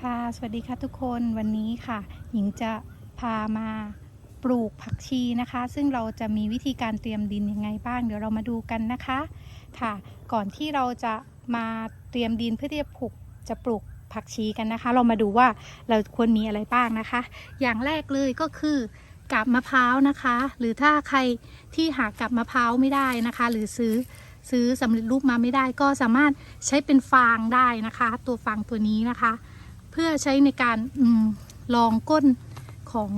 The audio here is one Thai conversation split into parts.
ค่ะ สวัสดีค่ะทุกคนวันนี้ค่ะ หญิงจะพามาปลูกผักชีนะคะ ซึ่งเราจะมีวิธีการเตรียมดินยังไงบ้าง เดี๋ยวเรามาดูกันนะคะค่ะ ก่อนที่เราจะมาเตรียมดินเพื่อที่จะปลูกจะปลูกผักชีกันนะคะ เรามาดูว่าเราควรมีอะไรบ้างนะคะ อย่างแรกเลยก็คือกาบมะพร้าวนะคะ หรือถ้าใครที่หากาบมะพร้าวไม่ได้นะคะ หรือซื้อซื้อสำเร็จรูปมาไม่ได้ก็สามารถใช้เป็นฟางได้นะคะ ตัวฟางตัวนี้นะคะ พื่อใช้ในการอมรองก้นของ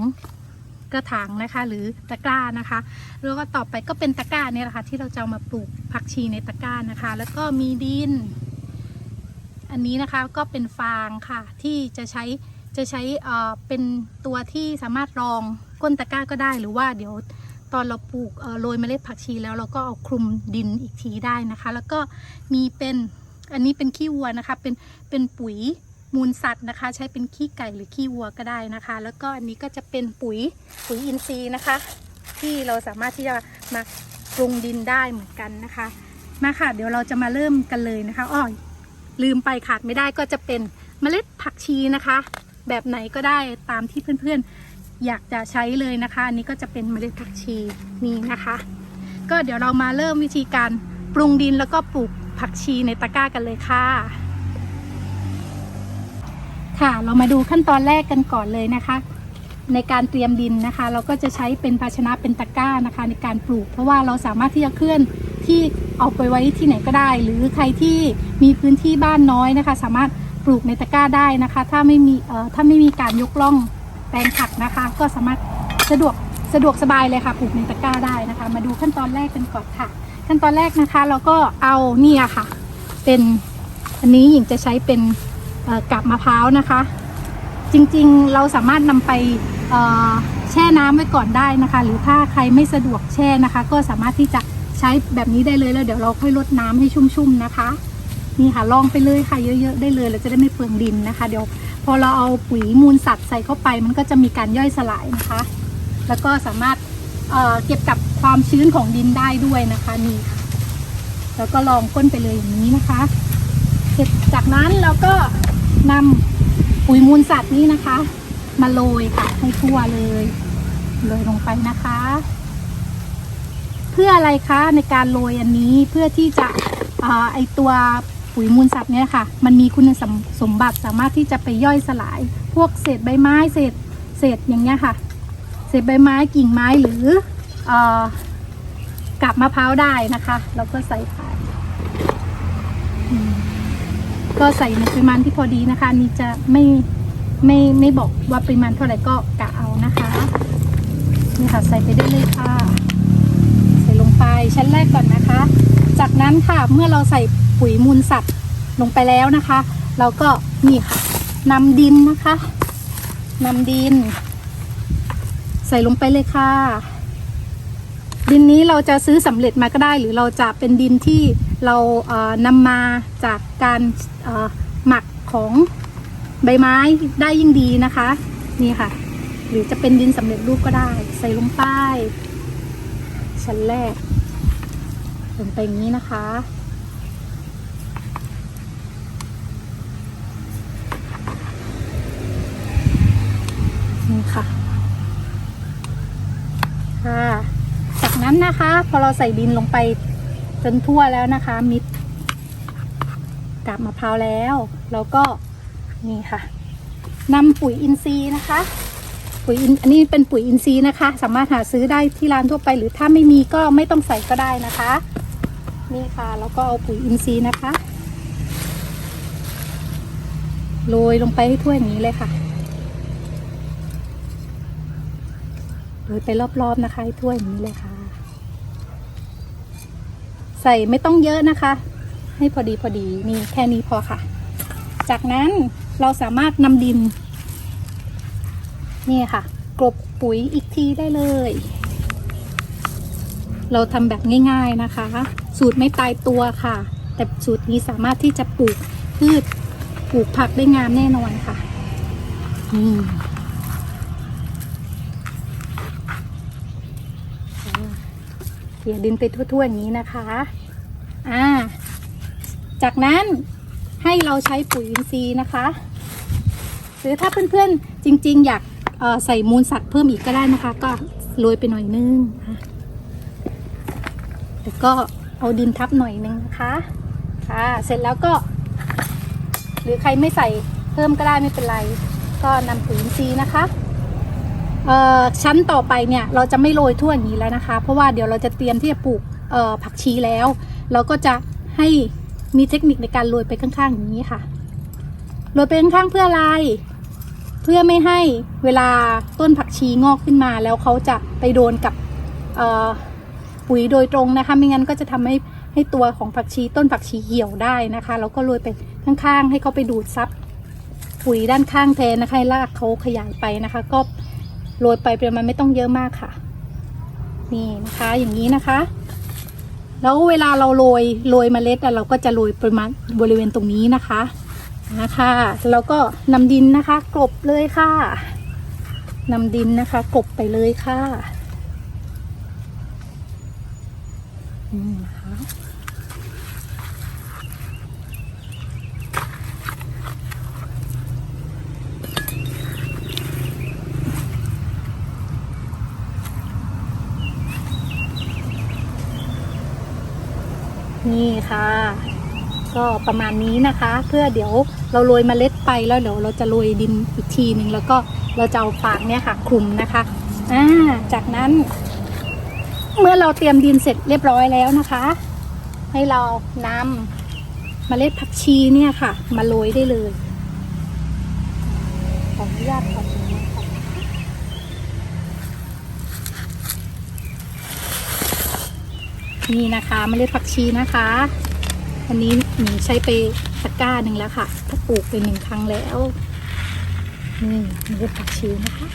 กระถางนะคะ หรือตะกร้านะคะ แล้วก็ต่อไปก็เป็นตะกร้าเนี่ยแหละค่ะที่เราจะามาปลูกผักชีในตะกร้านะคะ แล้วก็มีดิน อันนี้นะคะก็เป็นฟางค่ะที่จะใช้จะใช้เป็นตัวที่สามารถรองก้นตะกร้าก็ได้ หรือว่าเดี๋ยวตอนเราปลูกโรยเมล็ดผักชีแล้วเราก็เอาคลุมดินอีกทีได้นะคะ แล้วก็มีเป็นอันนี้เป็นขี้วัวนะคะเป็นเป็นปุ๋ย มูลสัตว์นะคะ ใช้เป็นขี้ไก่หรือขี้วัวก็ได้นะคะ แล้วก็อันนี้ก็จะเป็นปุ๋ยปุ๋ยอินทรีย์นะคะ ที่เราสามารถที่จะมาปรุงดินได้เหมือนกันนะคะ มาค่ะ เดี๋ยวเราจะมาเริ่มกันเลยนะคะอ้อยลืมไปขาดไม่ได้ก็จะเป็นเมล็ดผักชีนะคะ แบบไหนก็ได้ตามที่เพื่อนๆอยากจะใช้เลยนะคะ อันนี้ก็จะเป็นเมล็ดผักชีนี่นะคะ ก็เดี๋ยวเรามาเริ่มวิธีการปรุงดินแล้วก็ปลูกผักชีในตะกร้ากันเลยค่ะ ค่ะ เรามาดูขั้นตอนแรกกันก่อนเลยนะคะ ในการเตรียมดินนะคะ เราก็จะใช้เป็นภาชนะเป็นตะกร้านะคะ ในการปลูก เพราะว่าเราสามารถที่จะเคลื่อนที่เอาไปไว้ที่ไหนก็ได้ หรือใครที่มีพื้นที่บ้านน้อยนะคะ สามารถปลูกในตะกร้าได้นะคะ ถ้าไม่มีเอ่อถ้าไม่มีการยกล่องแปลงผักนะคะ ก็สามารถสะดวกสะดวกสบายเลยค่ะปลูกในตะกร้าได้นะคะ มาดูขั้นตอนแรกกันก่อนค่ะ ขั้นตอนแรกนะคะ เราก็เอาเนี่ยค่ะ เป็นอันนี้หญิงจะใช้เป็น กับมะพร้าวนะคะ จริงๆเราสามารถนำไปแช่น้ำไว้ก่อนได้นะคะ หรือถ้าใครไม่สะดวกแช่นะคะ ก็สามารถที่จะใช้แบบนี้ได้เลยแล้วเดี๋ยวเราค่อยลดน้ำให้ชุ่มๆนะคะนี่ค่ะลองไปเลยค่ะเยอะๆได้เลยเราจะได้ไม่เปลืองดินนะคะ เดี๋ยวพอเราเอาปุ๋ยมูลสัตว์ใส่เข้าไป มันก็จะมีการย่อยสลายนะคะ แล้วก็สามารถเเก็บกับความชื้นของดินได้ด้วยนะคะนี่ค่ะแล้วก็ลองก้นไปเลยอย่างนี้นะคะ เสร็จจากนั้นเราก็ นำปุ๋ยมูลสัตว์นี้นะคะ มาโรยค่ะให้ทั่วเลยโรยลงไปนะคะ เพื่ออะไรคะในการโรยอันนี้เพื่อที่จะอ่าไอตัวปุ๋ยมูลสัตว์เนี่ยค่ะ มันมีคุณสมสมบัติสามารถที่จะไปย่อยสลาย พวกเศษใบไม้เศษเศษอย่างเงี้ยค่ะ เศษใบไม้กิ่งไม้หรือเออกับมะพร้าวได้นะคะ เราก็ใส่ไป ก็ใส่ในปริมาณที่พอดีนะคะนี่จะไม่ไม่ไม่บอกว่าปริมาณเท่าไหร่ก็กะเอานะคะนี่ค่ะใส่ไปได้เลยค่ะ ใส่ลงไปชั้นแรกก่อนนะคะ จากนั้นค่ะเมื่อเราใส่ปุ๋ยมูลสัตว์ลงไปแล้วนะคะ เราก็นี่ค่ะนำดินนะคะนำดิน ใส่ลงไปเลยค่ะ ดินนี้เราจะซื้อสำเร็จมาก็ได้ หรือเราจะเป็นดินที่เราเอ่อนำมาจากการหมักของใบไม้ได้ยิ่งดีนะคะ นี่ค่ะ หรือจะเป็นดินสำเร็จรูปก็ได้ ใส่ลงไปชั้นแรกลงไปอย่างนี้นะคะ นี่ค่ะ ค่ะ จาก นะคะ พอเราใส่ดินลงไปจนทั่วแล้วนะคะ มิดกับมะพร้าวแล้ว แล้วก็นี่ค่ะนำปุ๋ยอินทรีย์นะคะ ปุ๋ยอินอันนี้เป็นปุ๋ยอินทรีย์นะคะ สามารถหาซื้อได้ที่ร้านทั่วไป หรือถ้าไม่มีก็ไม่ต้องใส่ก็ได้นะคะ นี่ค่ะ แล้วก็เอาปุ๋ยอินทรีย์นะคะโรยลงไปให้ทั่วอย่างนี้เลยค่ะโรยไปรอบๆนะคะให้ทั่วอย่างนี้เลยค่ะ ใส่ไม่ต้องเยอะนะคะ ให้พอดีพอดีนี่แค่นี้พอค่ะ จากนั้นเราสามารถนำดิน นี่ค่ะ กลบปุ๋ยอีกทีได้เลย เราทำแบบง่ายๆนะคะ สูตรไม่ตายตัวค่ะ แต่สูตรนี้สามารถที่จะปลูกพืชปลูกผักได้งามแน่นอนค่ะนี่ เขี่ยดินไปทั่วๆอย่างนี้นะคะอ่าจากนั้นให้เราใช้ปุ๋ยอินทรีย์นะคะ หรือถ้าเพื่อนๆจริง ๆ อยากใส่มูลสัตว์เพิ่มอีกก็ได้นะคะ ก็โรยไปหน่อยนึงค่ะแล้วก็เอาดินทับหน่อยนึงนะคะค่ะเสร็จแล้วก็ หรือใครไม่ใส่เพิ่มก็ได้ไม่เป็นไร ก็นำปุ๋ยอินทรีย์นะคะ ชั้นต่อไปเนี่ยเราจะไม่โรยทั่วอย่างนี้แล้วนะคะ เพราะว่าเดี๋ยวเราจะเตรียมที่จะปลูกผักชีแล้ว เราก็จะให้มีเทคนิคในการโรยไปข้างๆอย่างนี้ค่ะโรยไปข้างๆเพื่ออะไร เพื่อไม่ให้เวลาต้นผักชีงอกขึ้นมาแล้วเขาจะไปโดนกับปุ๋ยโดยตรงนะคะ ไม่งั้นก็จะทำให้ให้ตัวของผักชีต้นผักชีเหี่ยวได้นะคะแล้วก็โรยไปข้างๆ ให้เขาไปดูดซับปุ๋ยด้านข้างแทนนะคะให้รากเขาขยายไปนะคะ ก็ โรยไปประมาณไม่ต้องเยอะมากค่ะ นี่นะคะอย่างนี้นะคะ แล้วเวลาเราโรยโรยเมล็ดเราก็จะโรยประมาณบริเวณตรงนี้นะคะนะคะแล้วก็นำดินนะคะกลบเลยค่ะนำดินนะคะกลบไปเลยค่ะ นี่นะคะนี่ค่ะ ก็ประมาณนี้นะคะ เพื่อเดี๋ยวเราโรยเมล็ดไปแล้วเดี๋ยวเราจะโรยดินอีกทีหนึ่งแล้วก็เราจะเอาฟางเนี่ยค่ะคลุมนะคะอ่าจากนั้น เมื่อเราเตรียมดินเสร็จเรียบร้อยแล้วนะคะ ให้เรานำเมล็ดผักชีเนี่ยค่ะ มาโรยได้เลยขออนุญาตขอตรง นี้ก่อนนี่นะคะเมล็ดผักชีนะคะอันนี้หนูใช้ไปตะกร้าหนึ่งแล้วค่ะถ้าปลูกไปหนึ่งครั้งแล้ว นี่เมล็ดผักชีนะคะ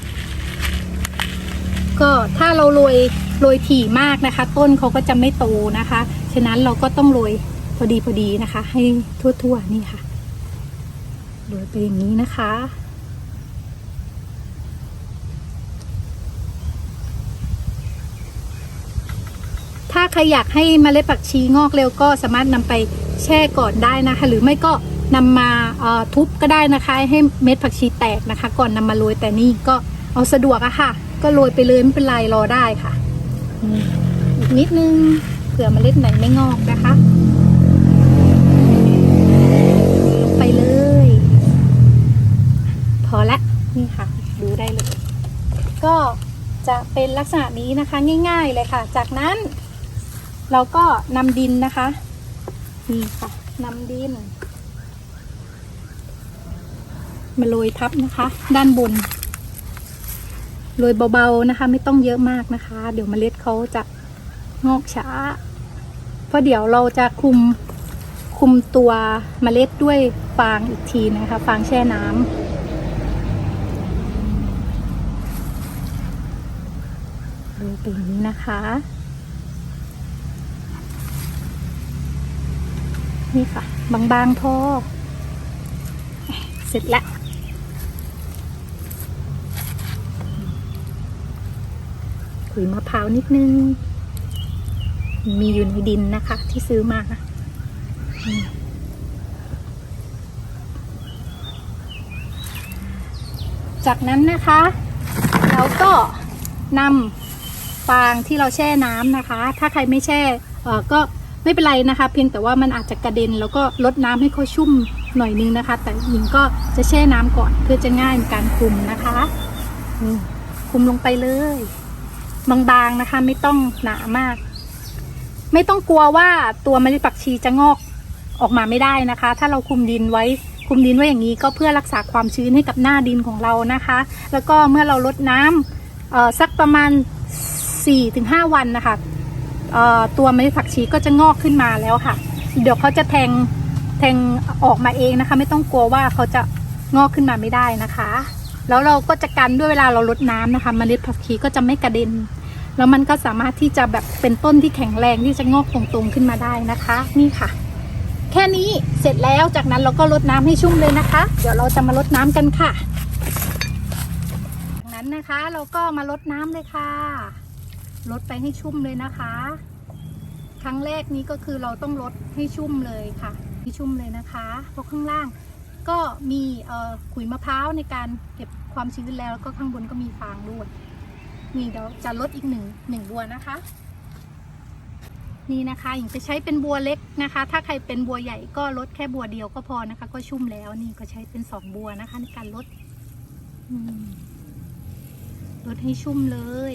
ก็ถ้าเราโรยโรยถี่มากนะคะ ต้นเขาก็จะไม่โตนะคะ ฉะนั้นเราก็ต้องโรยพอดีพอดีนะคะ ให้ทั่วๆนี่ค่ะโรยไปอย่างนี้นะคะ ใครอยากให้เมล็ดผักชีงอกเร็วก็สามารถนำไปแช่ก่อนได้นะคะ หรือไม่ก็นำมาทุบก็ได้นะคะ ให้เม็ดผักชีแตกนะคะ ก่อนนำมาโรยแต่นี่ก็เอาสะดวกอะค่ะ ก็โรยไปเลยไม่เป็นไรรอได้ค่ะอีกนิดนึงเผื่อเมล็ดไหนไม่งอกนะคะลงไปเลย พอละนี่ค่ะ ดูได้เลย ก็จะเป็นลักษณะนี้นะคะง่าย ๆ เลยค่ะ จากนั้น เราก็นำดินนะคะนี่ค่ะนำดิน มาโรยทับนะคะ ด้านบนโรยเบาๆนะคะ ไม่ต้องเยอะมากนะคะ เดี๋ยวเมล็ดเขาจะงอกช้า เพราะเดี๋ยวเราจะคุมคุมตัวเมล็ดด้วยฟางอีกทีนะคะ ฟางแช่น้ำโรยไปอย่างนี้นะคะ นี่ค่ะ บางๆพอเสร็จแล้วขุยมะพร้าวนิดนึง มีอยู่ในดินนะคะ ที่ซื้อมาจากนั้นนะคะ เราก็นำฟางที่เราแช่น้ำนะคะ ถ้าใครไม่แช่ก็ ไม่เป็นไรนะคะ เพียงแต่ว่ามันอาจจะกระเด็น แล้วก็ลดน้ำให้เขาชุ่มหน่อยนึงนะคะ แต่หญิงก็จะแช่น้ำก่อนเพื่อจะง่ายในการคุมนะคะนี่คุมลงไปเลยบางๆนะคะ ไม่ต้องหนามาก ไม่ต้องกลัวว่าตัวเมล็ดผักชีจะงอกออกมาไม่ได้นะคะ ถ้าเราคุมดินไว้คุมดินไว้อย่างนี้ก็เพื่อรักษาความชื้นให้กับหน้าดินของเรานะคะ แล้วก็เมื่อเราลดน้ำสักประมาณ 4-5 วันนะคะ ตัวเมล็ดผักชีก็จะงอกขึ้นมาแล้วค่ะ เดี๋ยวเขาจะแทงแทงออกมาเองนะคะ ไม่ต้องกลัวว่าเขาจะงอกขึ้นมาไม่ได้นะคะ แล้วเราก็จะกันด้วยเวลาเราลดน้ำนะคะเมล็ดผักชีก็จะไม่กระเด็น แล้วมันก็สามารถที่จะแบบเป็นต้นที่แข็งแรงที่จะงอกตรงๆขึ้นมาได้นะคะ นี่ค่ะ แค่นี้เสร็จแล้วจากนั้นเราก็ลดน้ำให้ชุ่มเลยนะคะ เดี๋ยวเราจะมาลดน้ำกันค่ะจากนั้นนะคะเราก็มาลดน้ำเลยค่ะ ลดไปให้ชุ่มเลยนะคะ ครั้งแรกนี้ก็คือเราต้องลดให้ชุ่มเลยค่ะ ให้ชุ่มเลยนะคะเพราะข้างล่างก็มีขุยมะพร้าวในการเก็บความชื้นแล้วแล้วก็ข้างบนก็มีฟางด้วย นี่เดี๋ยวจะลดอีกหนึ่งหนึ่งบัวนะคะ นี่นะคะหญิงจะใช้เป็นบัวเล็กนะคะ ถ้าใครเป็นบัวใหญ่ก็ลดแค่บัวเดียวก็พอนะคะ ก็ชุ่มแล้วนี่ก็ใช้เป็นสองบัวนะคะในการลดลดให้ชุ่มเลย